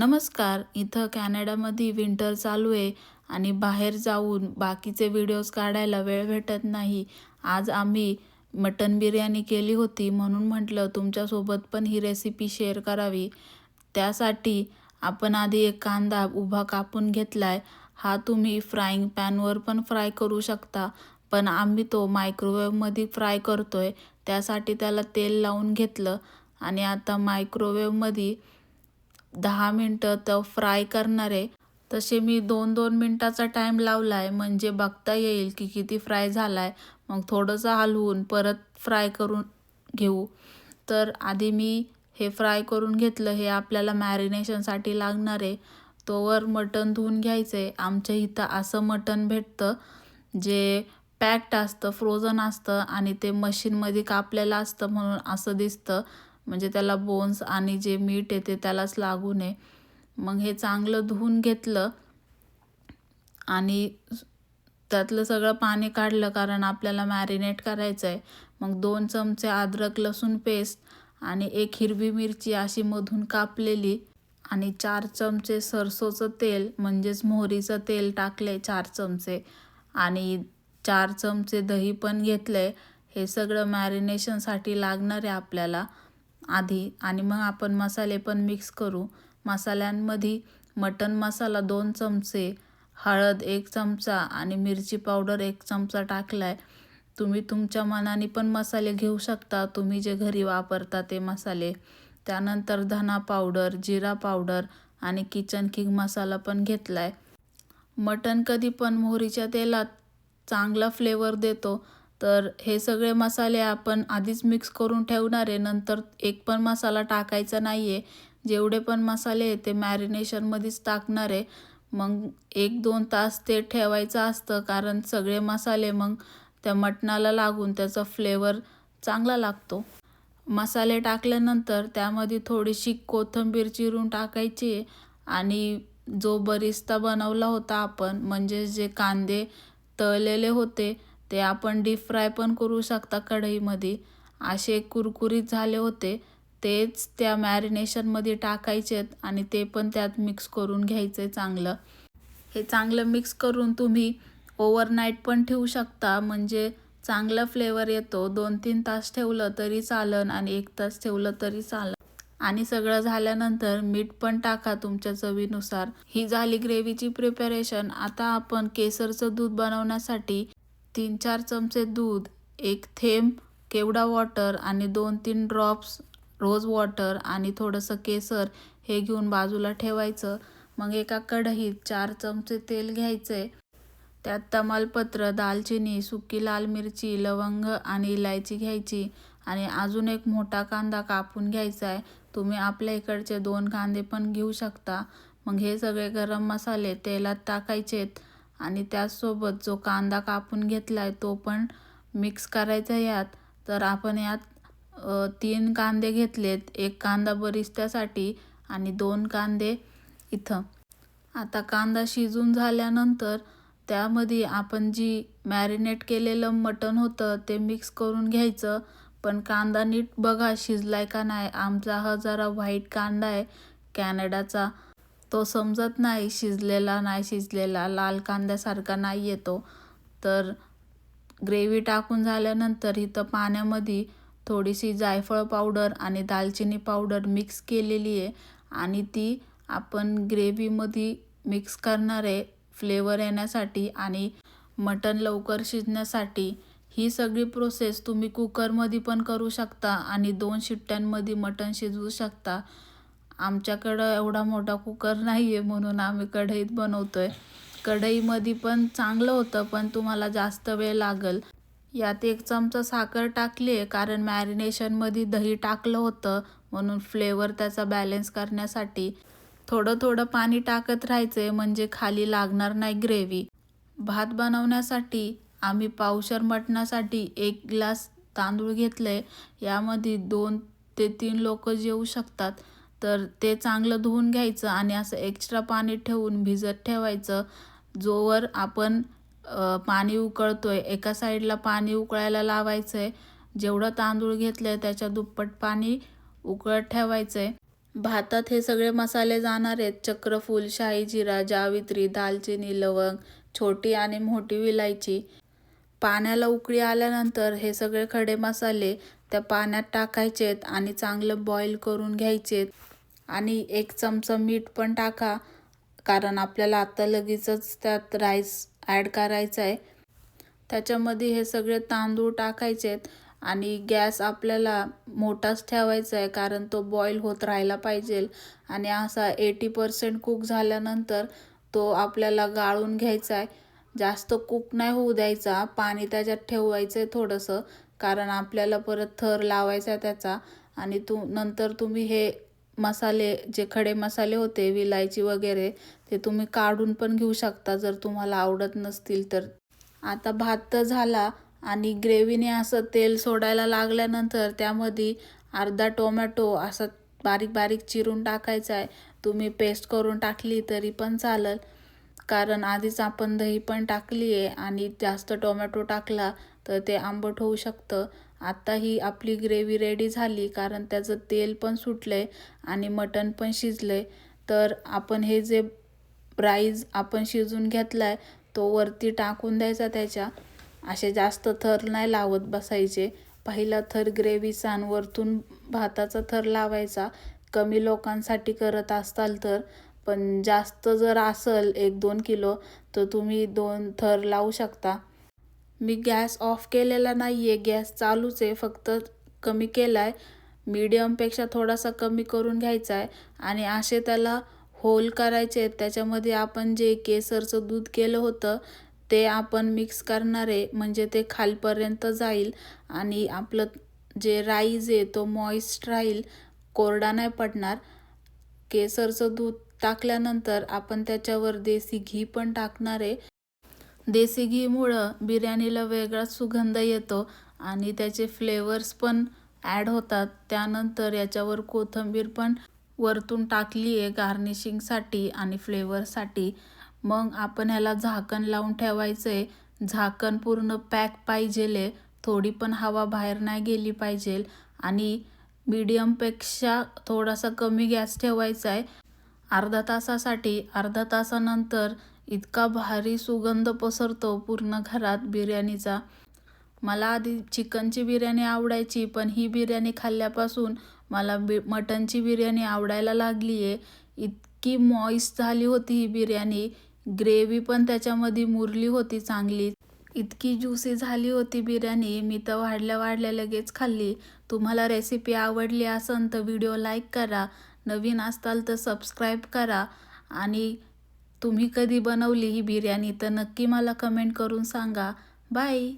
नमस्कार इथं कॅनडामध्ये विंटर चालू आहे आणि बाहेर जाऊन बाकीचे व्हिडिओज काढायला वेळ भेटत नाही. आज आम्ही मटन बिर्याणी केली होती म्हणून म्हटलं तुमच्यासोबत पण ही रेसिपी शेअर करावी. त्यासाठी आपण आधी एक कांदा उभा कापून घेतला आहे हा तुम्ही फ्राईंग पॅनवर पण फ्राय करू शकता पण आम्ही तो मायक्रोवेवमध्ये फ्राय करतो आहे त्यासाठी त्याला तेल लावून घेतलं आणि आता मायक्रोवेवमध्ये दहा मिनटं तर फ्राय करणार आहे. तसे मी दोन दोन मिनटाचा टाईम लावला आहे म्हणजे बघता येईल की किती फ्राय झाला आहे मग थोडंसं हलवून परत फ्राय करून घेऊ. तर आधी मी हे फ्राय करून घेतलं. हे आपल्याला मॅरिनेशनसाठी लागणार आहे. तोवर मटण धुवून घ्यायचं आहे आमच्या इथं असं मटण भेटतं जे पॅक्ड असतं फ्रोझन असतं आणि ते मशीनमध्ये कापलेलं असतं म्हणून असं दिसतं. म्हणजे त्याला बोन्स आणि जे मीठ येते त्यालाच लागू नये. मग हे चांगलं धुवून घेतलं आणि त्यातलं सगळं पाणी काढलं कारण आपल्याला मॅरिनेट करायचं आहे मग दोन चमचे अद्रक लसूण पेस्ट आणि एक हिरवी मिरची अशी मधून कापलेली आणि चार चमचे सरसोचं तेल म्हणजेच मोहरीचं तेल टाकले चार चमचे. आणि चार चमचे दही पण घेतले हे सगळं मॅरिनेशनसाठी लागणार आहे आपल्याला. आधी आणि मग आपण मसाले पण मिक्स करू. मसाल्यांमध्ये मटन मसाला दोन चमचे हळद एक चमचा आणि मिरची पावडर एक चमचा टाकला आहे तुम्ही तुमच्या मनाने पण मसाले घेऊ शकता. तुम्ही जे घरी वापरता ते मसाले. त्यानंतर धना पावडर जिरा पावडर आणि किचन किंग मसाला पण घेतला आहे मटण कधी पण मोहरीच्या तेलात चांगला फ्लेवर देतो. तर हे सगळे मसाले आपण आधीच मिक्स करून ठेवणार आहे. नंतर एक पण मसाला टाकायचा नाही आहे जेवढे पण मसाले आहे ते मॅरिनेशनमध्येच टाकणार आहे. मग एक दोन तास ते ठेवायचं असतं. कारण सगळे मसाले मग त्या मटणाला लागून त्याचा फ्लेवर चांगला लागतो. मसाले टाकल्यानंतर त्यामध्ये थोडीशी कोथिंबीर चिरून टाकायची आणि जो बरिस्ता बनवला होता आपण म्हणजे जे कांदे तळलेले होते ते आपण डीप फ्राय पण करू शकता कढईमध्ये. असे कुरकुरीत झाले होते तेच त्या मॅरिनेशनमध्ये टाकायचेत आणि ते पण त्यात मिक्स करून घ्यायचे चांगलं. हे चांगलं मिक्स करून तुम्ही ओव्हरनाईट पण ठेवू शकता म्हणजे चांगला फ्लेवर येतो. दोन तीन तास ठेवलं तरी चालन आणि एक तास ठेवलं तरी चालन. आणि सगळं झाल्यानंतर मीठ पण टाका तुमच्या चवीनुसार. ही झाली ग्रेव्हीची प्रिपरेशन आता आपण केसरचं दूध बनवण्यासाठी तीन चार चमचे दूध एक थेंब केवडा वॉटर आणि दोन तीन ड्रॉप्स रोज वॉटर आणि थोडंसं केसर हे घेऊन बाजूला ठेवायचं. मग एका कढईत चार चमचे तेल घ्यायचे. त्यात तमालपत्र दालचिनी सुकी लाल मिरची लवंग आणि इलायची घ्यायची आणि अजून एक मोठा कांदा कापून घ्यायचा आहे. तुम्ही आपल्या इकडचे दोन कांदे पण घेऊ शकता. मग हे सगळे गरम मसाले तेलात टाकायचेत. आणि त्याचसोबत जो कांदा कापून घेतला आहे तो पण मिक्स करायचा यात. तर आपण यात तीन कांदे घेतलेत. एक कांदा बरिस्त्यासाठी आणि दोन कांदे इथं. आता कांदा शिजून झाल्यानंतर त्यामध्ये आपण जी मॅरिनेट केलेलं मटण होतं ते मिक्स करून घ्यायचं. पण कांदा नीट बघा शिजलाय का नाही. आमचा हा जरा व्हाईट कांदा आहे. कॅनडाचा. तो समजत नाही शिजलेला नाही शिजलेला लाल कांद्यासारखा नाही येतो. तर ग्रेव्ही टाकून झाल्यानंतर इथं पाण्यामध्ये थोडीशी जायफळ पावडर आणि दालचिनी पावडर मिक्स केलेली आहे आणि ती आपण ग्रेव्हीमध्ये मिक्स करणार आहे फ्लेवर येण्यासाठी आणि मटण लवकर शिजण्यासाठी. ही सगळी प्रोसेस तुम्ही कुकरमध्ये पण करू शकता आणि दोन शिट्ट्यांमध्ये मटण शिजवू शकता. आमच्याकडं एवढा मोठा कुकर नाही आहे म्हणून आम्ही कढईत बनवतो आहे कढईमध्ये पण चांगलं होतं पण तुम्हाला जास्त वेळ लागेल. यात एक चमचा साखर टाकली आहे कारण मॅरिनेशनमध्ये दही टाकलं होतं म्हणून फ्लेवर त्याचा बॅलेन्स करण्यासाठी. थोडं थोडं पाणी टाकत राहायचं आहे म्हणजे खाली लागणार नाही ग्रेव्ही. भात बनवण्यासाठी आम्ही पावशर मटणासाठी एक ग्लास तांदूळ घेतलं आहे यामध्ये दोन ते तीन लोक जेवू शकतात. तर ते चांगलं धुवून घ्यायचं आणि असं एक्स्ट्रा पाणी ठेवून भिजत ठेवायचं. जोवर आपण पाणी उकळतोय एका साईडला पाणी उकळायला लावायचं आहे जेवढं तांदूळ घेतलं आहे त्याच्या दुप्पट पाणी उकळत ठेवायचं आहे भातात हे सगळे मसाले जाणार आहेत. चक्रफूल शाही जिरा जावित्री दालचिनी लवंग छोटी आणि मोठी विलायची. पाण्याला उकळी आल्यानंतर हे सगळे खडे मसाले त्या पाण्यात टाकायचेत आणि चांगलं बॉईल करून घ्यायचेत. आणि एक चमचा मीठ पण टाका कारण आपल्याला आता लगेचच त्यात राईस ॲड करायचा आहे. त्याच्यामध्ये हे सगळे तांदूळ टाकायचे आहेत आणि गॅस आपल्याला मोठाच ठेवायचा आहे कारण तो बॉईल होत राहायला पाहिजे. आणि असा एटी पर्सेंट कुक झाल्यानंतर तो आपल्याला गाळून घ्यायचा आहे. जास्त कुक नाही होऊ द्यायचा पाणी त्याच्यात ठेवायचं आहे थोडंसं कारण आपल्याला परत थर लावायचा आहे त्याचा. आणि तू नंतर तुम्ही हे मसाले जे खडे मसाले होते विलायची वगैरे ते तुम्ही काढून पण घेऊ शकता जर तुम्हाला आवडत नसतील तर. आता भात तर झाला आणि ग्रेव्हीने असं तेल सोडायला लागल्यानंतर त्यामध्ये अर्धा टोमॅटो असं बारीक बारीक चिरून टाकायचा आहे. तुम्ही पेस्ट करून टाकली तरी पण चालेल. कारण आधीच आपण दही पण टाकली आहे आणि जास्त टोमॅटो टाकला तर ते आंबट होऊ शकतं. आत्ता ही आपली ग्रेव्ही रेडी झाली कारण त्याचं तेल पण सुटलं आहे आणि मटण पण शिजलं आहे तर आपण हे जे राईज आपण शिजून घेतला आहे तो वरती टाकून द्यायचा त्याच्या. असे जास्त थर नाही लावत बसायचे. पहिला थर ग्रेव्हीचा आणि वरतून भाताचा थर लावायचा. कमी लोकांसाठी करत असाल तर पण जास्त जर असेल एक दोन किलो तर तुम्ही दोन थर लावू शकता. मी गॅस ऑफ केलेला नाही आहे गॅस चालूच आहे फक्त कमी केला आहे मीडियमपेक्षा थोडासा कमी करून घ्यायचा आहे आणि असे त्याला होल करायचे. आहेत त्याच्यामध्ये आपण जे केसरचं दूध केलं होतं ते आपण मिक्स करणार आहे म्हणजे ते खालपर्यंत जाईल. आणि आपलं जे राईज आहे तो मॉइस्ट राहील कोरडा नाही पडणार. केसरचं दूध टाकल्यानंतर आपण त्याच्यावर देसी घी पण टाकणार आहे. देसी घीमुळं बिर्याणीला वेगळाच सुगंध येतो आणि त्याचे फ्लेवर्स पण ॲड होतात. त्यानंतर याच्यावर कोथिंबीर पण वरतून टाकली आहे गार्निशिंगसाठी आणि फ्लेवरसाठी मग आपण ह्याला झाकण लावून ठेवायचं आहे झाकण पूर्ण पॅक पाहिजेले. थोडी पण हवा बाहेर नाही गेली पाहिजे. आणि मीडियमपेक्षा थोडासा कमी गॅस ठेवायचा आहे अर्धा तासासाठी. अर्धा तासानंतर इतका भारी सुगंध पसरतो पूर्ण घरात बिर्याणीचा. मला आधी चिकनची बिर्याणी आवडायची पण ही बिर्याणी खाल्ल्यापासून मला बि मटनची बिर्याणी आवडायला लागली आहे इतकी मॉइस्ट झाली होती ही बिर्याणी. ग्रेव्ही पण त्याच्यामध्ये मुरली होती चांगली. इतकी ज्युसी झाली होती बिर्याणी मी तर वाढल्या वाढल्या लगेच खाल्ली. तुम्हाला रेसिपी आवडली असेल तर व्हिडिओ लाईक करा. नवीन असताल तर सबस्क्राईब करा. आणि तुम्ही कधी बनवली ही बिर्याणी तर नक्की मला कमेंट करून सांगा. बाय